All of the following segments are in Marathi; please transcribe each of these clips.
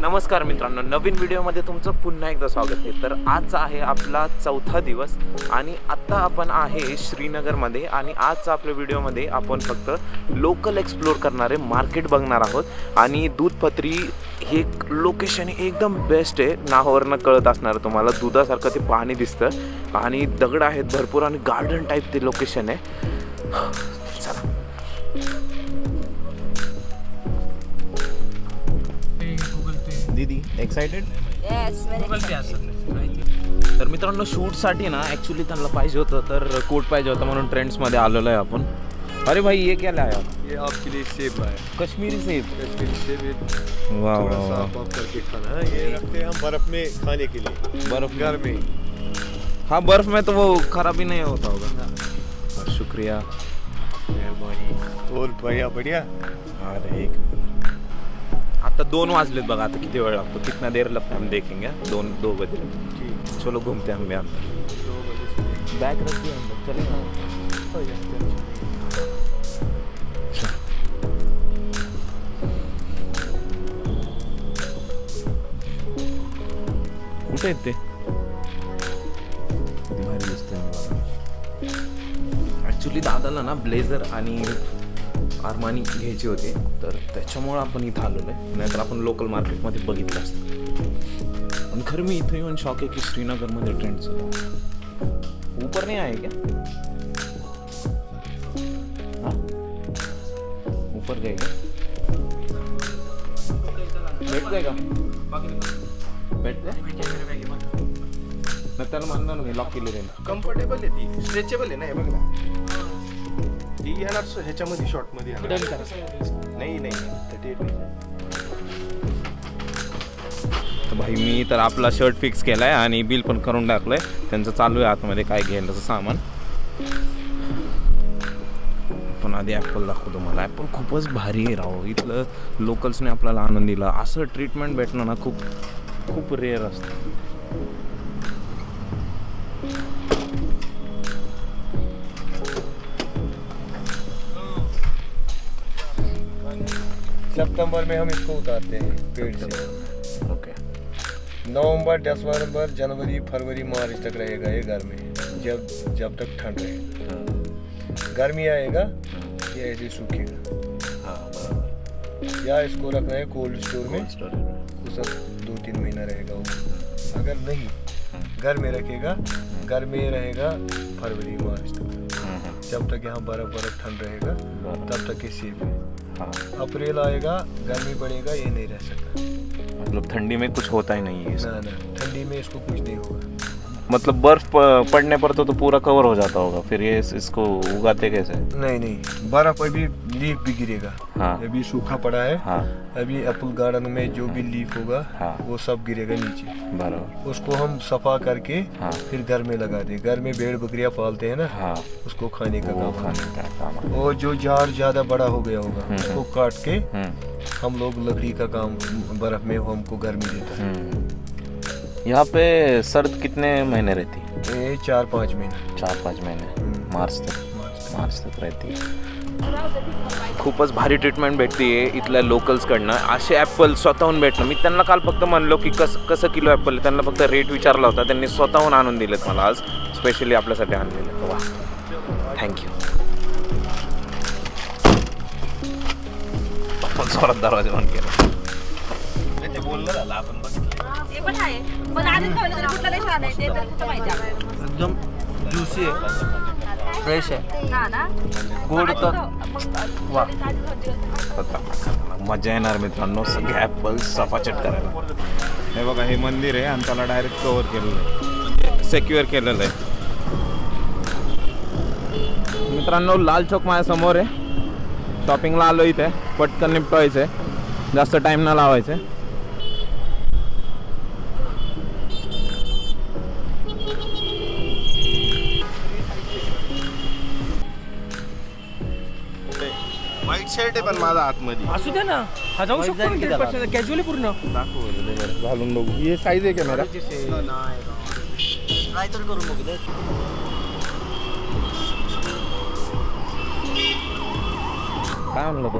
नमस्कार मित्रांनो नवीन व्हिडिओमध्ये तुमचं पुन्हा एकदा स्वागत आहे. तर आज आहे आपला चौथा दिवस आणि आत्ता आपण आहे श्रीनगरमध्ये आणि आजचा आपल्या व्हिडिओमध्ये आपण फक्त लोकल एक्सप्लोर करणारे मार्केट बघणार आहोत. आणि दूधपत्री हे लोकेशन एकदम बेस्ट आहे. नावावरनं कळत असणार तुम्हाला दुधासारखं ते पाणी दिसतं. आणि दगड आहेत भरपूर आणि गार्डन टाईप ते लोकेशन आहे. चला. दीदी? Very तर मित्रांनो शूटसाठी ना ॲक्च्युली त्यांना पाहिजे होतं तर कोट पाहिजे होतं म्हणून ट्रेंड्समध्ये आलेलो आहे आपण. अरे भाई ये क्या लाया? ये आपके लिए सेब लाए कश्मीरी सेब. कश्मीरी सेब ये वाह थोड़ा वाह सा वाह. आप आप करके खाना है। ये रखते हैं हम बर्फ़ में खाने के लिए। बर्फ़ घर में। हाँ बर्फ़ में तो वो खराब ही नहीं होता होगा। और शुक्रिया। मेहरबानी। और बढ़िया बढ़िया। अरे एक आता दोन वाजलेत बघा आता किती वेळ लागतो? कितना देर लगता हम देखेंगे. दोन दो बजे चलो घूमते हम बजे से बैग रखिए अंदर. चलेगा कुठे आहेत ते? ॲक्च्युली दादाला ना ब्लेझर आणि आरमानी घ्यायची होते तर त्याच्यामुळं आपण इथं आलेलो आहे. नाहीतर आपण लोकल मार्केटमध्ये बघितलं असतं. पण खरं मी इथं येऊन शॉक आहे की श्रीनगरमध्ये ट्रेंड चालू उपर ऊपर आहे का? क्या हाँ? ऊपर गए का? भेट जाएगा नाही त्याला म्हणणार नाही लॉक केले राहील कम्फर्टेबल आहे ती. स्ट्रेचेबल आहे ना हे बघ ना. ती येणार स- ह्याच्यामध्ये शॉर्टमध्ये येणार. नाही नाही थर्टी एट तर भाई मी तर आपला शर्ट फिक्स केलाय आणि बिल पण करून टाकलंय. त्यांचं चालू आहे आतमध्ये काय घ्यायचं सामान. पण आधी ॲपल दाखवतो मला ॲपल खूपच भारी आहे राव. इथलं लोकल्सने आपल्याला आनंद दिला. असं ट्रीटमेंट भेटणं ना खूप खूप रेअर असतं. सितंबर में हम इसको उतारते हैं पेड़ से। ओके। नवंबर दिसंबर जनवरी फरवरी मार्च तक रहेगा ये घर में जब जब तक ठंड रहेगा गर्मी आएगा ये ऐसे सूखेगा। या इसको रखना है कोल्ड स्टोर में सब दो तीन महीना रहेगा वो। अगर नहीं घर में रखेगा घर में रहेगा फरवरी मार्च तक। जब तक यहाँ बर्फ़ बर्फ़ ठंड रहेगा तब तक ये सेफ़ है हाँ। अप्रैल आएगा गर्मी बढ़ेगा ये नहीं रह सकता मतलब ठंडी में कुछ होता ही नहीं है। ना ना ठंडी में इसको कुछ नहीं होगा मतलब बर्फ़ पड़ने पर तो, तो पूरा कवर हो जाता होगा फिर ये इस- इसको उगाते कैसे? नहीं नहीं बर्फ़ अभी लीफ भी गिरेगा। हाँ। अभी सूखा पड़ा है। हाँ। अभी एप्पल गार्डन में जो भी लीफ होगा हाँ। वो सब गिरेगा नीचे। बराबर। उसको हम सफ़ा करके हाँ। फिर घर में लगा दे। घर में भेड़ बकरिया पालते हैं ना हाँ। उसको खाने का काम खाने का काम। और जो झाड़ ज़्यादा बड़ा हो गया होगा हम्म। उसको काट के हम्म, हम लोग लकड़ी का काम बर्फ़ में हमको गर्मी देता है। हम्म। यहाँ पे सर्द कितने महीने रहती? है ये चार पाँच महीने। चार पाच महिने। मार्च तक। मार्च तक। रहती खूपच भारी ट्रीटमेंट भेटते इथल्या लोकल्सकडनं असे ॲपल स्वतःहून भेटणं. मी त्यांना काल फक्त म्हणलो की कस कसं किलो ॲपल आहे? त्यांना फक्त रेट विचारला होता. त्यांनी स्वतःहून आणून दिलेत मला आज. स्पेशली आपल्यासाठी आणलेले. वा. थँक्यू आपण जोरात दरवाजा बंद केला. ते बोललं झालं. आपण बघितलं ते पण आहे. पण अजून कळलं तरी कुठलं नाही छान आहे. ते तर कुठं माहिती आपल्याला. एकदम ज्युसी आहे. फ्रेश आहे. ना? ना गोड तर वा. मजा येणार मित्रांनो. सगळे ॲपल सफाचट करायला. हे बघा हे मंदिर आहे आणि त्याला डायरेक्ट कव्हर केलेलं आहे. सेक्युअर केलेलं आहे. मित्रांनो लाल चौक माझ्यासमोर आहे शॉपिंगला आलो इथे. पटकन निपटवायचं आहे जास्त टाईम न लावायचं आहे व्हाईट शर्ट आहे पण माझा आतमध्ये. असू दे ना. हा जाऊ शकतो कॅज्युअली पूर्ण. घालून बघू. हे साईज आहे कॅमेरा ट्राय तर करून बघू दे काय म्हणलं तो?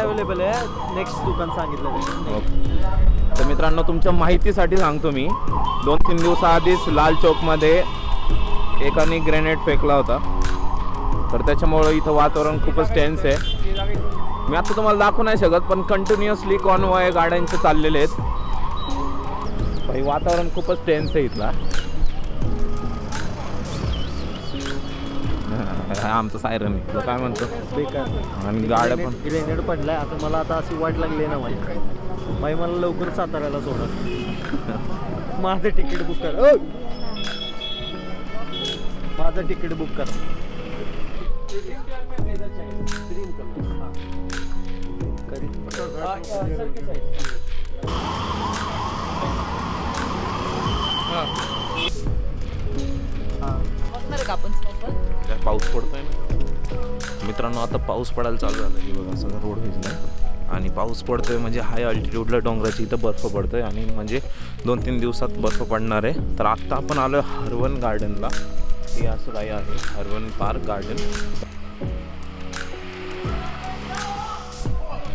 अवेलेबल आहे. नेक्स्ट दुकान सांगितलं ओके. तर मित्रांनो तुमच्या माहितीसाठी सांगतो मी. दोन तीन दिवसाआधीच लाल चौकमध्ये एकाने ग्रेनेड फेकला होता. तर त्याच्यामुळं इथं वातावरण खूपच टेन्स आहे. मी आता तुम्हाला दाखवू नाही शकत पण कंटिन्युअसली कॉनवॉय गाड्यांचे चाललेले आहेत. भाई वातावरण खूपच टेन्स आहे इथला. आमचं सायरन काय म्हणतो? आणि गाड्या पण ग्रेनेड पडलाय. आता मला आता अशी वाट लागली ना माझी. बाई मला लवकर साताऱ्याला सोडा. माझं तिकीट बुक कर! माझं तिकीट बुक कर. बसणार आहे का आपण काय पाऊस पडतोय ना. मित्रांनो आता पाऊस पडायला चालू झाला की बघा सगळं रोड भिजलाय आणि पाऊस पडतोय म्हणजे हाय अल्टिट्यूडला डोंगराची इथं बर्फ पडतोय. आणि म्हणजे दोन तीन दिवसात बर्फ पडणार आहे. तर आत्ता आपण आलो हरवन गार्डनला हे असं काही आहे हरवन पार्क गार्डन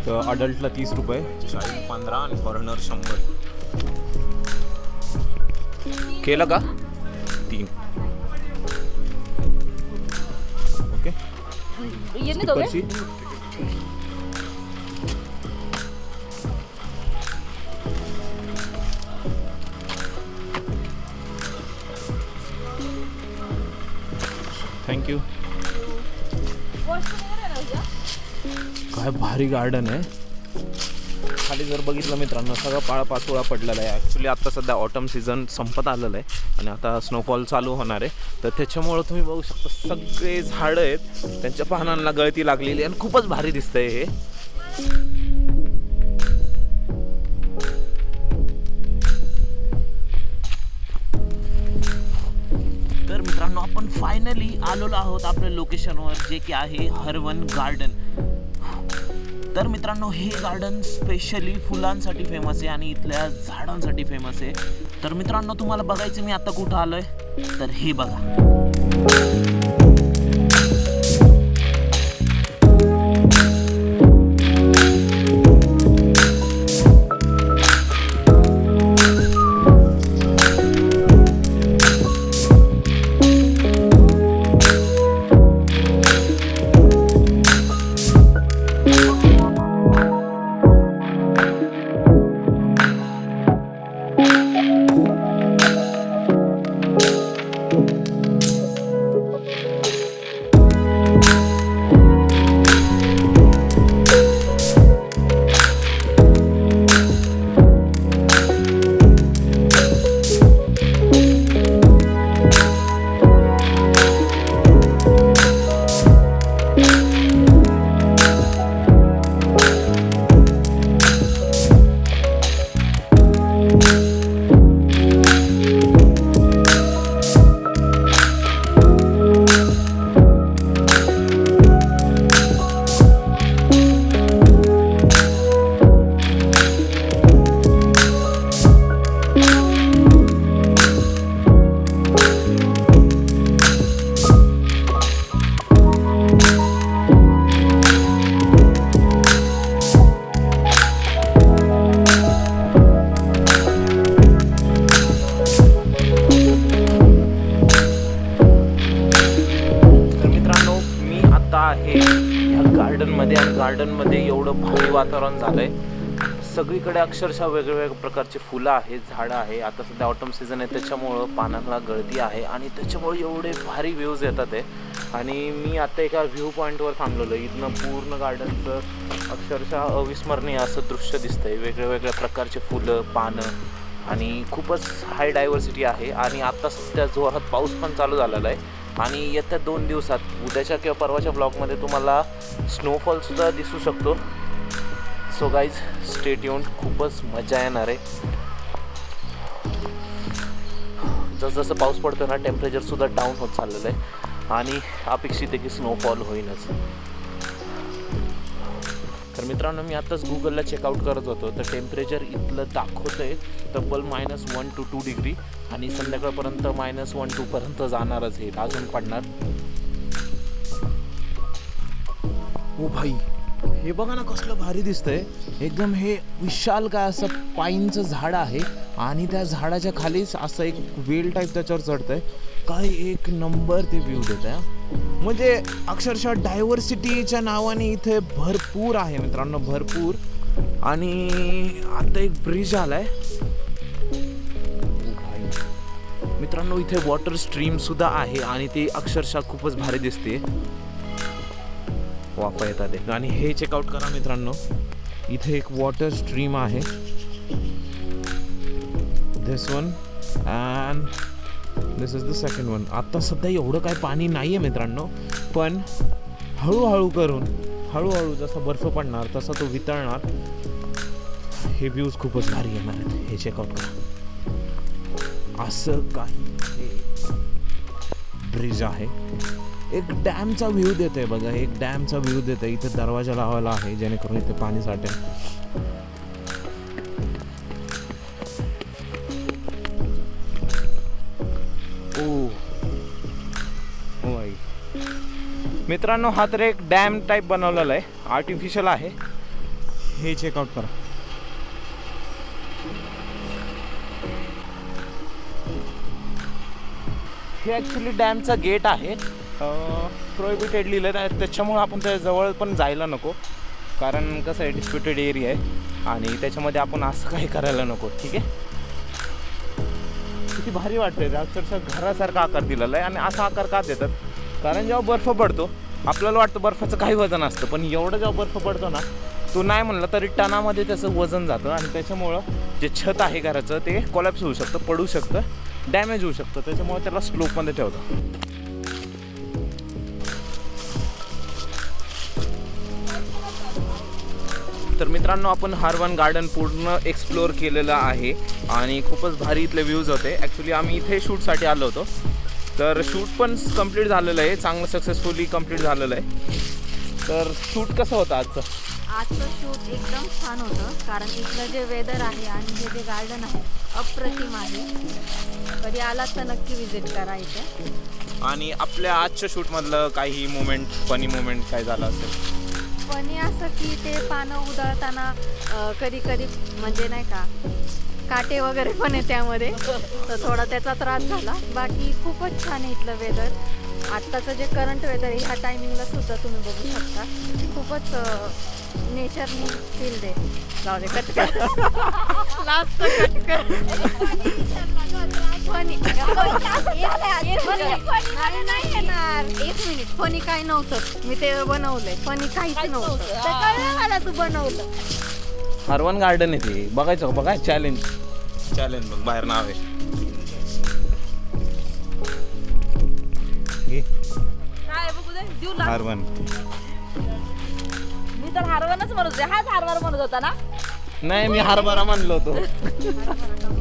तर अडल्टला तीस रुपये चाळीस पंधरा आणि फॉरेनर शंभर. केलं का? तीन. ओके. Thank you. काय भारी गार्डन आहे. खाली जर बघितलं मित्रांनो सगळं पाळापाचोळा पडलेला आहे. ॲक्च्युली आता सध्या ऑटम सीझन संपत आलेलं आहे आणि आता स्नोफॉल चालू होणार आहे. तर त्याच्यामुळं तुम्ही बघू शकता सगळे झाडं आहेत. त्यांच्या पानांना गळती लागलेली आणि खूपच भारी दिसतंय हे. आलेलो आहोत आपल्या लोकेशनवर जे की आहे हरवन गार्डन तर मित्रांनो हे गार्डन स्पेशली फुलांसाठी फेमस आहे आणि इथल्या झाडांसाठी फेमस आहे. तर मित्रांनो तुम्हाला बघायचं मी आता कुठं आलोय. तर हे बघा. मध्ये आणि गार्डनमध्ये एवढं भारी वातावरण झालंय. सगळीकडे अक्षरशः वेगवेगळ्या प्रकारचे फुलं आहेत झाडं आहे आता सध्या ऑटम सीझन आहे त्याच्यामुळं पानांना गळती आहे आणि त्याच्यामुळे एवढे भारी व्ह्यूज येतात आहे. आणि मी आता एका व्ह्यू पॉईंटवर थांबलेलो आहे. इथनं पूर्ण गार्डनचं अक्षरशः अविस्मरणीय असं दृश्य दिसतंय. वेगळ्या वेगळ्या प्रकारचे फुलं पानं आणि खूपच हाय डायव्हर्सिटी आहे. आणि आता सध्या जोरात पाऊस पण चालू झालेला आहे. आणि येत्या दोन दिवसात उद्याच्या किंवा परवाच्या ब्लॉगमध्ये तुम्हाला स्नोफॉलसुद्धा दिसू शकतो. सो गाईज स्टेट येऊन खूपच मजा येणार आहे. जसजसं पाऊस पडतो ना टेम्परेचरसुद्धा डाऊन होत चाललेलं आहे. आणि अपेक्षित आहे की स्नोफॉल होईनच तर मित्रांनो मी आताच गुगलला चेकआउट करत होतो. तर टेम्परेचर इथलं दाखवतं आहे तब्बल minus one two two degree आणि संध्याकाळपर्यंत मायनस वन टूपर्यंत जाणारच हे. अजून पडणार. ओ भाई हे बघा ना कसलं भारी दिसतंय. एकदम हे विशाल काय असं पाईनचं झाड आहे. आणि त्या झाडाच्या खालीच असं एक वेल टाईप त्याच्यावर चढतंय. काय एक नंबर ते व्ह्यू देत आहे म्हणजे अक्षरशः डायव्हर्सिटीच्या नावाने इथे भरपूर आहे मित्रांनो भरपूर. आणि आता एक ब्रिज आलाय. मित्रांनो इथे वॉटर स्ट्रीम सुद्धा आहे आणि ती अक्षरशः खूपच भारी दिसते वाफा येतात आणि हे चेकआउट करा मित्रांनो. इथे एक वॉटर स्ट्रीम आहे. This one and this is the second one आत्ता सध्या एवढं काय पाणी नाही आहे मित्रांनो पण हळूहळू करून हळूहळू जसा बर्फ पडणार तसा तो वितळणार. हे व्ह्यूज खूपच भारी येणार आहेत. हे चेकआउट करा. असं काही हे ब्रिज आहे. एक डॅमचा व्ह्यू आहे बघा. एक डॅमचा व्ह्यू आहे इथे दरवाजा लावायला आहे जेणेकरून इथे पाणी साठेल. ओ. हो ओ मित्रांनो हा तर एक डॅम टाईप बनवलेला आहे. आर्टिफिशियल आहे. हे चेकआउट करा. हे ॲक्च्युली डॅमचा गेट आहे. प्रोहिबिटेड लिहिलं आहे. त्याच्यामुळं आपण त्या जवळ पण जायला नको. कारण कसं आहे डिस्प्युटेड एरिया आहे. आणि त्याच्यामध्ये आपण असं काही करायला नको. ठीक आहे? किती भारी वाटतंय ते. अक्षरशः घरासारखा आकार दिलेला आहे आणि असा आकार का देतात? कारण जेव्हा बर्फ पडतो आपल्याला वाटतं बर्फाचं काही वजन असतं पण एवढं जेव्हा बर्फ पडतो ना तो नाही म्हणलं तरी टनामध्ये त्याचं वजन जातं आणि त्याच्यामुळं जे छत आहे घराचं ते कोलॅप्स होऊ शकतं पडू शकतं डॅमेज होऊ शकतं. त्याच्यामुळे त्याला स्लोपमध्ये ठेवतं तर मित्रांनो आपण हारवन गार्डन पूर्ण एक्सप्लोअर केलेलं आहे आणि खूपच भारी इथले व्ह्यूज होते. ॲक्च्युली आम्ही इथे शूटसाठी आलो होतो. तर शूट पण कंप्लीट झालेलं आहे. चांगलं सक्सेसफुली कंप्लीट झालेलं आहे. तर शूट कसं होतं आजचं? आजचं शूट एकदम छान होतं कारण इथलं जे वेदर आहे आणि हे जे गार्डन आहे अप्रतिम आहे. कधी आलात तर नक्की विजिट करा इथे. आणि आपल्या आजच्या शूटमधलं काही मुमेंट फनी मुमेंट काय झालं असेल? पण असं की ते पानं उधळताना कधी कधी म्हणजे नाही का काटे वगैरे पण आहे त्यामध्ये. तर थोडा त्याचा त्रास झाला. बाकी खूपच छान आहे इथलं वेदर आत्ताचं जे करंट वेदर आहे ह्या टायमिंगला सुद्धा तुम्ही बघू शकता. खूपच नेचरनी फील दे जाऊ दे कट कर. लास्ट कट कर. फनी नाही येणार एक मिनिट फनी काय नव्हतं. मी ते बनवलंय. फनी काहीच नव्हतं. मला तू बनवलं. हरवन गार्डन आहे ते. बघायचं? बघा चॅलेंज चॅलेंज बघ बाहेर नाव आहे. हरवन मी तर हारवानच म्हणत होते. हाच हारवार म्हणत होता ना? नाही मी हरभरा म्हणलो होतो.